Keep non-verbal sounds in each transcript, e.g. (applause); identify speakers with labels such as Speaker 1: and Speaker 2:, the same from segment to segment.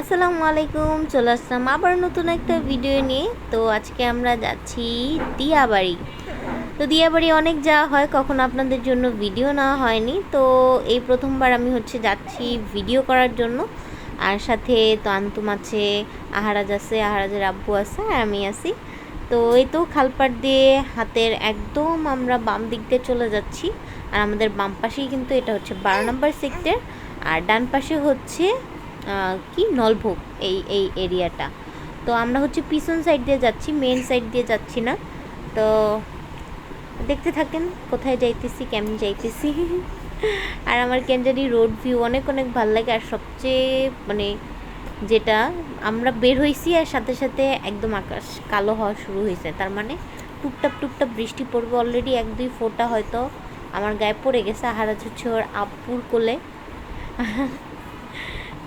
Speaker 1: আসসালামু আলাইকুম, চলে আসলাম আবার নতুন একটা ভিডিও নিয়ে। তো আজকে আমরা যাচ্ছি দিয়াবাড়ি। তো দিয়াবাড়ি অনেক যাওয়া হয়, কখনো আপনাদের জন্য ভিডিও নেওয়া হয়নি। তো এই প্রথমবার আমি হচ্ছে যাচ্ছি ভিডিও করার জন্য। আর সাথে তো আন্তুম আছে, আহারাজ আছে, আহারাজের আব্বু আছে, আর আমি আছি। তো এই তো খালপাড় দিয়ে হাতের একদম আমরা বাম দিক দিয়ে চলে যাচ্ছি। আর আমাদের বাম পাশেই কিন্তু এটা হচ্ছে বারো নম্বর সেক্টর আর ডান পাশে হচ্ছে কি? নলভোগ এই এই এরিয়াটা তো আমরা হচ্ছে পিছন সাইড দিয়ে যাচ্ছি মেন সাইড দিয়ে যাচ্ছি না। তো দেখতে থাকেন, কোথায় যাইতেছি, কেমন যাইতেছি। (laughs) আর আমার কেনজানি রোড ভিউ অনেক অনেক ভালো লাগে। আর সবচেয়ে মানে যেটা, আমরা বের হয়েছি আর সাথে সাথে একদম আকাশ কালো হওয়া শুরু হয়েছে তার মানে টুপটাপ টুপটাপ বৃষ্টি পড়বে অলরেডি এক, দুই ফোঁটা হয়তো আমার গায়ে পড়ে গেছে আহারাজ হচ্ছে ওর আপুর কোলে। (laughs)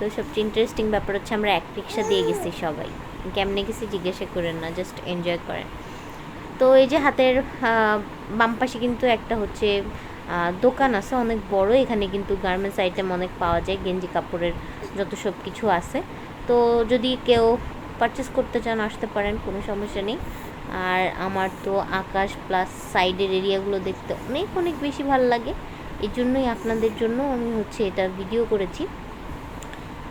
Speaker 1: তো সবচেয়ে ইন্টারেস্টিং ব্যাপার হচ্ছে আমরা এক রিক্সা দিয়ে গেছি সবাই। কেমনে গেছি জিজ্ঞাসা করেন না জাস্ট এনজয় করেন। তো এই যে হাতের বাম পাশে কিন্তু একটা হচ্ছে দোকান আছে, অনেক বড়। এখানে কিন্তু গার্মেন্টস আইটেম অনেক পাওয়া যায়, গেঞ্জি কাপড়ের যত সব কিছু আছে। তো যদি কেউ পারচেস করতে চান, আসতে পারেন, কোনো সমস্যা নেই। আর আমার তো আকাশ প্লাস সাইডের এরিয়াগুলো দেখতে অনেক অনেক বেশি ভালো লাগে। এই জন্যই আপনাদের জন্য আমি হচ্ছে এটা ভিডিও করেছি।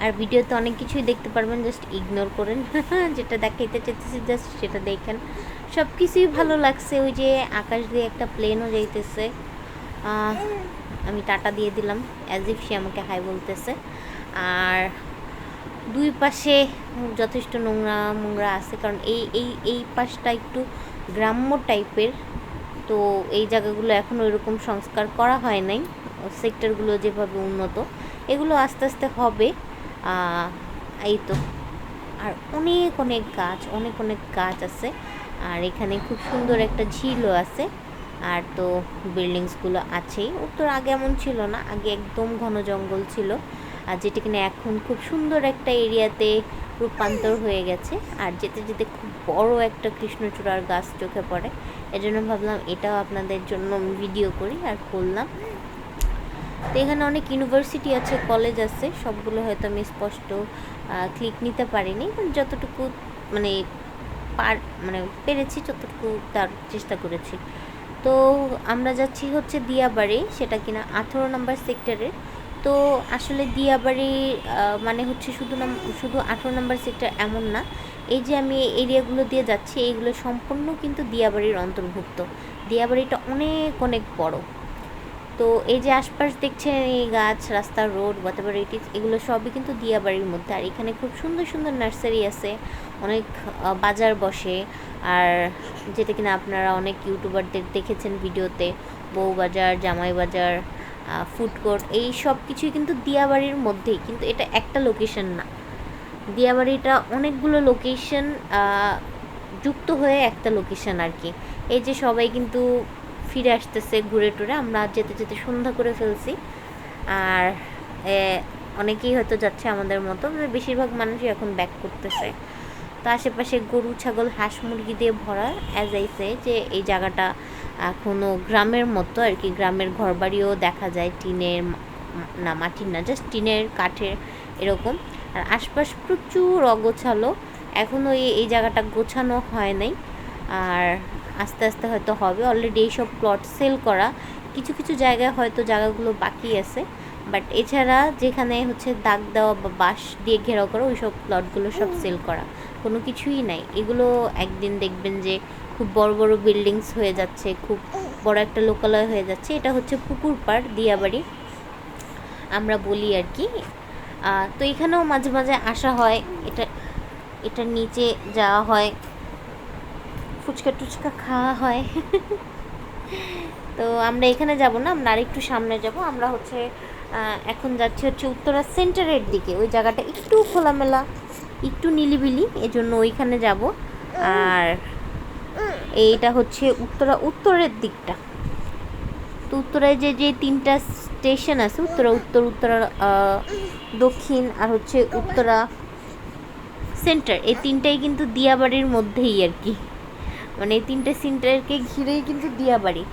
Speaker 1: আর ভিডিওতে অনেক কিছুই দেখতে পারবেন জাস্ট ইগনোর করেন। (laughs) যেটা দেখাইতে চাইতেছি জাস্ট সেটা দেখেন। সব কিছুই ভালো লাগছে, ওই যে আকাশ দিয়ে একটা প্লেনও যাইতেছে। আমি টাটা দিয়ে দিলাম অ্যাজ ইফ সে আমাকে হাই বলতেছে। আর দুই পাশে যথেষ্ট নোংরা মোংরা আছে, কারণ এই এই এই পাশটা একটু গ্রাম্য টাইপের। তো এই জায়গাগুলো এখনও এরকম সংস্কার করা হয় নাই সেক্টরগুলো যেভাবে উন্নত, এগুলো আস্তে আস্তে হবে। এই তো। আর অনেক অনেক গাছ, অনেক অনেক গাছ আছে। আর এখানে খুব সুন্দর একটা ঝিলও আছে। আর তো বিল্ডিংসগুলো আছেই। উত্তর আগে এমন ছিল না, আগে একদম ঘন জঙ্গল ছিল। আর যেটা কিনা এখন খুব সুন্দর একটা এরিয়াতে রূপান্তর হয়ে গেছে। আর যেতে যেতে খুব বড় একটা কৃষ্ণচূড়ার গাছ চোখে পড়ে। এজন্য ভাবলাম এটাও আপনাদের জন্য ভিডিও করি আর করলাম তো এখানে অনেক ইউনিভার্সিটি আছে কলেজ আছে, সবগুলো হয়তো আমি স্পষ্ট ক্লিক নিতে পারিনি। যতটুকু মানে পার মানে পেরেছি যতটুকু তার চেষ্টা করেছি। তো আমরা যাচ্ছি হচ্ছে দিয়াবাড়ি, সেটা কিনা আঠেরো নম্বর সেক্টরের তো আসলে দিয়াবাড়ি মানে হচ্ছে শুধু নাম, শুধু আঠেরো নম্বর সেক্টর এমন না। এই যে আমি এরিয়াগুলো দিয়ে যাচ্ছি, এইগুলো সম্পূর্ণ কিন্তু দিয়াবাড়ির অন্তর্ভুক্ত। দিয়াবাড়িটা অনেক অনেক বড়। তো এই যে আশপাশ দেখছেন, এই গাছ, রাস্তা রোড হোয়াটেভার ইট এগুলো সবই কিন্তু দিয়াবাড়ির মধ্যে। আর এখানে খুব সুন্দর সুন্দর নার্সারি আছে, অনেক বাজার বসে। আর যেটা কিনা আপনারা অনেক ইউটিউবারদের দেখেছেন ভিডিওতে, বউ বাজার, জামাই বাজার ফুড কোর্ট এই সব কিছুই কিন্তু দিয়াবাড়ির মধ্যেই। কিন্তু এটা একটা লোকেশন না। দিয়াবাড়িটা অনেকগুলো লোকেশন যুক্ত হয়ে একটা লোকেশন আর কি। এই যে সবাই কিন্তু ফিরে আসতেছে ঘুরে টুরে। আমরা যেতে যেতে সন্ধ্যা করে ফেলছি। আর অনেকেই হয়তো যাচ্ছে আমাদের মতো। বেশিরভাগ মানুষই এখন ব্যাক করতেছে। তো আশেপাশে গরু, ছাগল, হাঁস, মুরগি দিয়ে ভরা অ্যাজ আইসে যে এই জায়গাটা এখনও গ্রামের মতো আর কি। গ্রামের ঘরবাড়িও দেখা যায় টিনের না মাটির না জাস্ট টিনের কাঠের এরকম। আর আশপাশ প্রচুর অগোছালো। এখনও এই জায়গাটা গোছানো হয় নাই। আর আস্তে আস্তে হয়তো হবে। অলরেডি এইসব প্লট সেল করা কিছু কিছু জায়গায় হয়তো জায়গাগুলো বাকি আছে। বাট এছাড়া যেখানে হচ্ছে দাগ দেওয়া বা বাঁশ দিয়ে ঘেরাও করা ওই সব প্লটগুলো সব সেল করা। কোনো কিছুই নাই। এগুলো একদিন দেখবেন যে খুব বড় বড় বিল্ডিংস হয়ে যাচ্ছে খুব বড় একটা লোকালয় হয়ে যাচ্ছে। এটা হচ্ছে পুকুর পাড় দিয়াবাড়ি। আমরা বলি আর কি। তো এখানেও মাঝে মাঝে আসা হয়। এটা এটার নিচে যাওয়া হয়। ফুচকা টুচকা খাওয়া হয়। তো আমরা এখানে যাব না, আমরা আরেকটু সামনে যাব। আমরা হচ্ছে এখন যাচ্ছি হচ্ছে উত্তরা সেন্টারের দিকে। ওই জায়গাটা একটু খোলামেলা, একটু নিলিবিলি, এজন্য ওইখানে যাব। আর এইটা হচ্ছে উত্তরা, উত্তরের দিকটা। তো উত্তরায় যে যে তিনটা স্টেশন আছে, উত্তরা, উত্তর, উত্তরা দক্ষিণ আর হচ্ছে উত্তরা সেন্টার, এই তিনটাই কিন্তু দিয়াবাড়ির মধ্যেই আর কি। মানে এই তিনটে সেন্টারকে ঘিরেই কিন্তু দিয়াবাড়ি।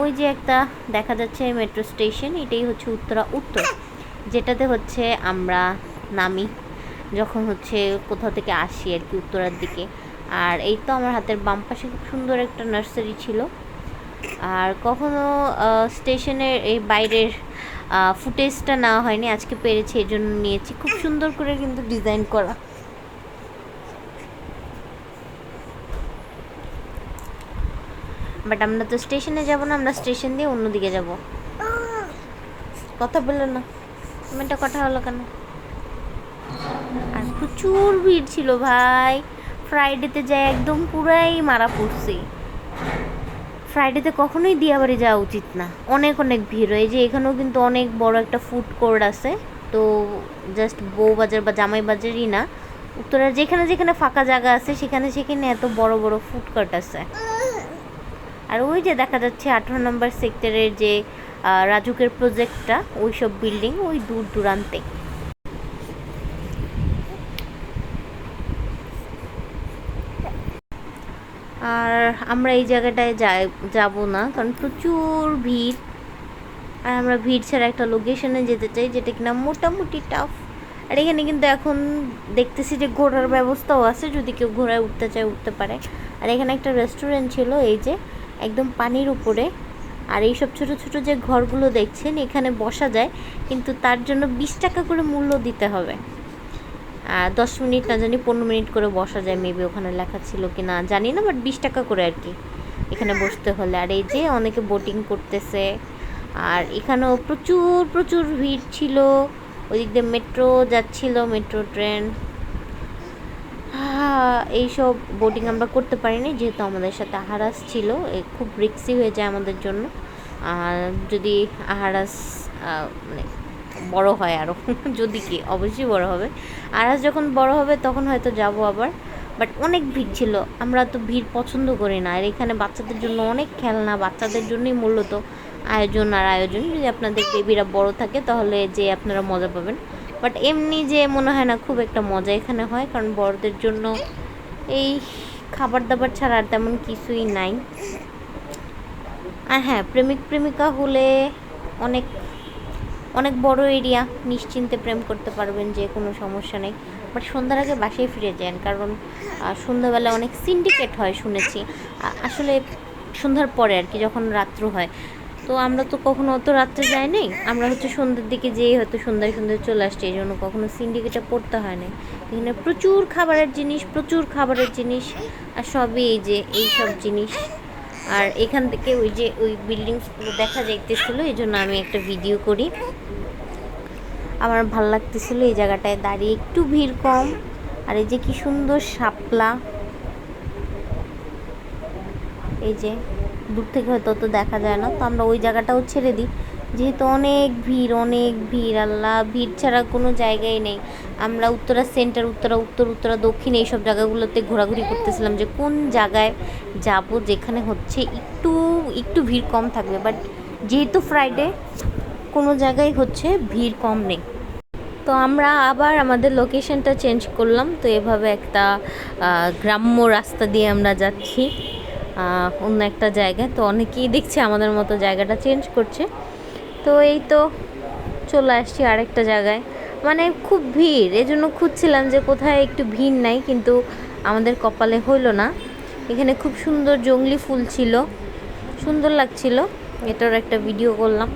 Speaker 1: ওই যে একটা দেখা যাচ্ছে মেট্রো স্টেশন এটাই হচ্ছে উত্তরা, উত্তর, যেটাতে হচ্ছে আমরা নামি, যখন হচ্ছে কোথাও থেকে আসি আর কি উত্তরার দিকে। আর এই তো আমার হাতের বাম পাশে খুব সুন্দর একটা নার্সারি ছিল। আর কখনো স্টেশনের এই বাইরের ফুটেজটা নেওয়া হয়নি, আজকে পেরেছি এই জন্য নিয়েছি। খুব সুন্দর করে কিন্তু ডিজাইন করা। বাট আমরা তো স্টেশনে যাব না, আমরা স্টেশন দিয়ে অন্যদিকে যাব। কথা বলল না। এটা কথা হলো কেন? আর প্রচুর ভিড় ছিল ভাই। ফ্রাইডেতে যাই একদম পুরাই মারা পড়ছি। ফ্রাইডেতে কখনোই দিয়াবাড়ি যাওয়া উচিত না। অনেক অনেক ভিড়। হয় যে এখানেও কিন্তু অনেক বড় একটা ফুড কোর্ট আছে। তো জাস্ট বউবাজার বা জামাই বাজারই না। উত্তরার যেখানে যেখানে ফাঁকা জায়গা আছে, সেখানে সেখানে এত বড় বড় ফুড কোর্ট আছে। আর ওই যে দেখা যাচ্ছে আঠারো নম্বর সেক্টরের যে রাজুকের প্রজেক্টটা ওই সব বিল্ডিং ওই দূর দূরান্তে। আর আমরা এই জায়গাটায় যাই, যাব না, কারণ প্রচুর ভিড়। আর আমরা ভিড় ছাড়া একটা লোকেশনে যেতে চাই, যেটা কিনা মোটামুটি টাফ আর এখানে কিন্তু এখন দেখতেছি যে ঘোরার ব্যবস্থাও আছে, যদি কেউ ঘোরায় উঠতে চায়, উঠতে পারে। আর এখানে একটা রেস্টুরেন্ট ছিল, এই যে একদম পানির উপরে। আর এই সব ছোট ছোট যে ঘরগুলো দেখছেন, এখানে বসা যায়, কিন্তু তার জন্য বিশ টাকা করে মূল্য দিতে হবে। আর দশ মিনিট না জানি, পনেরো মিনিট করে বসা যায় মেবি ওখানে লেখা ছিল কি না জানি না বাট বিশ টাকা করে আর কি। এখানে বসতে হলে। আর এই যে অনেকে বোটিং করতেছে, আর এখানেও প্রচুর প্রচুর ভিড় ছিল। ওই দিক দিয়ে মেট্রো যাচ্ছিল মেট্রো ট্রেন এইসব বোটিং আমরা করতে পারিনি, যেহেতু আমাদের সাথে আহারাস ছিল। খুব রিক্সি হয়ে যায় আমাদের জন্য। আর যদি আহারাস মানে বড় হয় আরও (laughs) যদি কি, অবশ্যই বড় হবে। আহারাস যখন বড় হবে, তখন হয়তো যাব আবার। বাট অনেক ভিড় ছিল, আমরা তো ভিড় পছন্দ করি না। আর এখানে বাচ্চাদের জন্য অনেক খেলনা, বাচ্চাদের জন্যই মূলত আয়োজন আর আয়োজন। যদি আপনাদের বেবিরা বড় থাকে, তাহলে যে আপনারা মজা পাবেন। বাট এমনি যে মনে হয় না খুব একটা মজা এখানে হয়, কারণ বড়দের জন্য এই খাবার দাবার ছাড়া আর তেমন কিছুই নাই। আর হ্যাঁ প্রেমিক, প্রেমিকা হলে অনেক অনেক বড় এরিয়া নিশ্চিন্তে প্রেম করতে পারবেন, যে কোনো সমস্যা নেই। বাট সন্ধ্যার আগে বাসায় ফিরে যান, কারণ সন্ধ্যাবেলা অনেক সিন্ডিকেট হয়, শুনেছি। আসলে সন্ধ্যার পরে আর কি, যখন রাত্র হয় তো আমরা তো কখনো অত রাত্রে যাই নাই আমরা হচ্ছে সন্ধ্যের দিকে যেয়ে হয়তো সন্ধ্যায় সন্ধ্যায় চলে আসছি, এই জন্য কখনো সিন্ডিকেটে পড়তে হয় না এখানে প্রচুর খাবারের জিনিস, প্রচুর খাবারের জিনিস, আর সবই এই যে এই সব জিনিস। আর এখান থেকে ওই যে ওই বিল্ডিংসগুলো দেখা যাইতেছিল, এই জন্য আমি একটা ভিডিও করি। আমার ভালো লাগতেছিল এই জায়গাটায় দাঁড়িয়ে একটু ভিড় কম। আর এই যে কি সুন্দর শাপলা। এই যে দূর থেকে হয়তো অত দেখা যায় না। তো আমরা ওই জায়গাটাও ছেড়ে দিই। যেহেতু অনেক ভিড় অনেক ভিড়, আল্লাহ, ভিড় ছাড়া কোনো জায়গাই নেই। আমরা উত্তরা সেন্টার উত্তরা উত্তর, উত্তরা দক্ষিণ এইসব জায়গাগুলোতে ঘোরাঘুরি করতেছিলাম যে কোন জায়গায় যাব যেখানে হচ্ছে একটু একটু ভিড় কম থাকবে। বাট যেহেতু ফ্রাইডে কোনো জায়গায় হচ্ছে ভিড় কম নেই। তো আমরা আবার আমাদের লোকেশনটা চেঞ্জ করলাম। তো এভাবে একটা গ্রাম্য রাস্তা দিয়ে আমরা যাচ্ছি। অন্য একটা জায়গায়। তো অনেকেই দেখছে আমাদের মতো জায়গাটা চেঞ্জ করছে। তো এই তো চলে আসছি আরেকটা জায়গায়। মানে খুব ভিড়। এজন্য খুঁজছিলাম যে কোথায় একটু ভিড় নাই, কিন্তু আমাদের কপালে হইল না। এখানে খুব সুন্দর জংলি ফুল ছিল। সুন্দর লাগছিল। এটার একটা ভিডিও করলাম।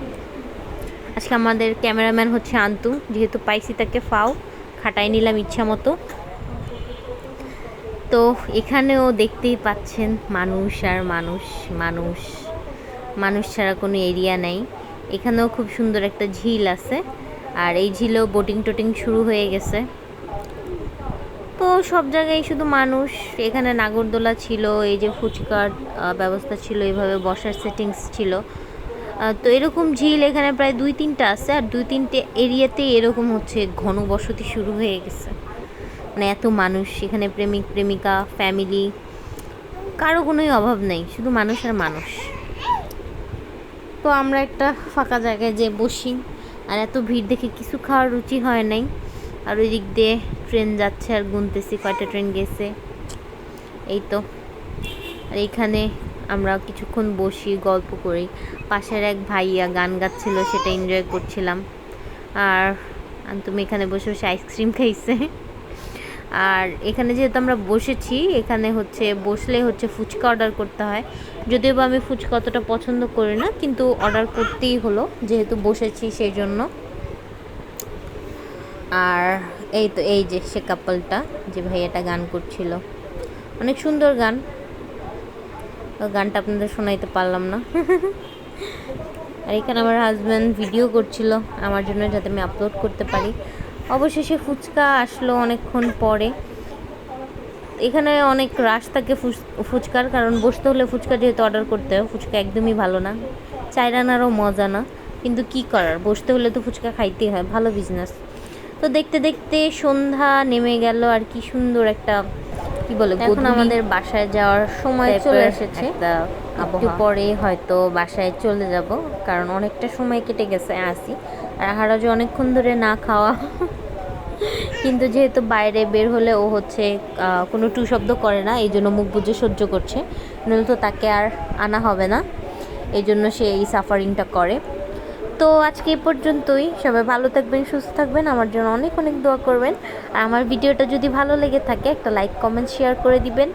Speaker 1: আজকে আমাদের ক্যামেরাম্যান হচ্ছে আন্তু। যেহেতু পাইছি তাকে ফাও। খাটাই নিলাম ইচ্ছা মতো তো এখানেও দেখতেই পাচ্ছেন মানুষ আর মানুষ মানুষ। মানুষ ছাড়া কোনো এরিয়া নেই। এখানেও খুব সুন্দর একটা ঝিল আছে। আর এই ঝিলেও বোটিং টোটিং শুরু হয়ে গেছে। তো সব জায়গায় শুধু মানুষ। এখানে নাগরদোলা ছিল, এই যে ফুচকার ব্যবস্থা ছিল এইভাবে বসার সেটিংস ছিল। তো এরকম ঝিল এখানে প্রায় দুই তিনটা আছে। আর দুই তিনটে এরিয়াতেই এরকম হচ্ছে ঘনবসতি শুরু হয়ে গেছে। মানে এত মানুষ এখানে প্রেমিক, প্রেমিকা ফ্যামিলি কারও কোনোই অভাব নেই, শুধু মানুষ আর মানুষ। তো আমরা একটা ফাঁকা জায়গায় যে বসি, আর এত ভিড় দেখে কিছু খাওয়ার রুচি হয় নাই। আর ওই দিক দিয়ে ট্রেন যাচ্ছে আর গুনতেছি, কয়টা ট্রেন গেছে। এই তো। আর এইখানে আমরা কিছুক্ষণ বসি, গল্প করি। পাশের এক ভাইয়া গান গাচ্ছিল, সেটা এনজয় করছিলাম। আর তুমি এখানে বসে বসে আইসক্রিম খাইছে। আর এখানে যেহেতু আমরা বসেছি, এখানে হচ্ছে বসলে হচ্ছে ফুচকা অর্ডার করতে হয়। যদিও বা আমি ফুচকা অতটা পছন্দ করি না, কিন্তু অর্ডার করতেই হলো, যেহেতু বসেছি সেই জন্য আর এই তো, এই যে সে কাপলটা যে ভাইয়াটা গান করছিল। অনেক সুন্দর গান। গানটা আপনাদের শোনাইতে পারলাম না। আর এখানে আমার হাজব্যান্ড ভিডিও করছিল, আমার জন্য যাতে আমি আপলোড করতে পারি। অবশেষে ফুচকা আসলো অনেকক্ষণ পরে। এখানে অনেক রাশ থাকে ফুচকার কারণ বসতে হলে ফুচকা যেহেতু অর্ডার করতে হয় ফুচকা একদমই ভালো না। চাইরানারও মজা না কিন্তু কি করার? বসতে হলে তো ফুচকা খাইতেই হয় ভালো বিজনেস তো দেখতে দেখতে সন্ধ্যা নেমে গেল আর কি সুন্দর একটা কি বলে এখন আমাদের বাসায় যাওয়ার সময় চলে এসেছে।
Speaker 2: একটা
Speaker 1: পরে হয়তো বাসায় চলে যাব কারণ অনেকটা সময় কেটে গেছে আসি। আর হারাজও অনেকক্ষণ ধরে না খাওয়া কিন্তু যেহেতু বাইরে বের হলে ও হচ্ছে কোনো টু শব্দ করে না, এই জন্য মুখ বুঝে সহ্য করছে। নইলে তো তাকে আর আনা হবে না। এই জন্য সে এই সাফারিংটা করে। তো আজকে এই পর্যন্তই। সবাই ভালো থাকবেন, সুস্থ থাকবেন। আমার জন্য অনেক অনেক দোয়া করবেন। আর আমার ভিডিওটা যদি ভালো লেগে থাকে, একটা লাইক কমেন্ট শেয়ার করে দিবেন।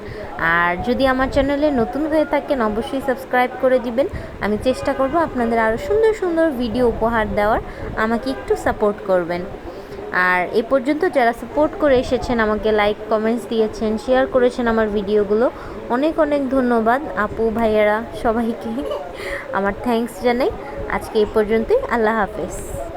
Speaker 1: আর যদি আমার চ্যানেলে নতুন হয়ে থাকেন, অবশ্যই সাবস্ক্রাইব করে দিবেন। আমি চেষ্টা করব আপনাদের আরও সুন্দর সুন্দর ভিডিও উপহার দেওয়ার। আমাকে একটু সাপোর্ট করবেন। আর এ পর্যন্ত যারা সাপোর্ট করে এসেছেন, আমাকে লাইক কমেন্টস দিয়েছেন শেয়ার করেছেন আমার ভিডিওগুলো অনেক অনেক ধন্যবাদ আপু, ভাইয়ারা, সবাইকে। আমার থ্যাংকস জানাই। আজকে এই পর্যন্তই। আল্লাহ হাফেজ।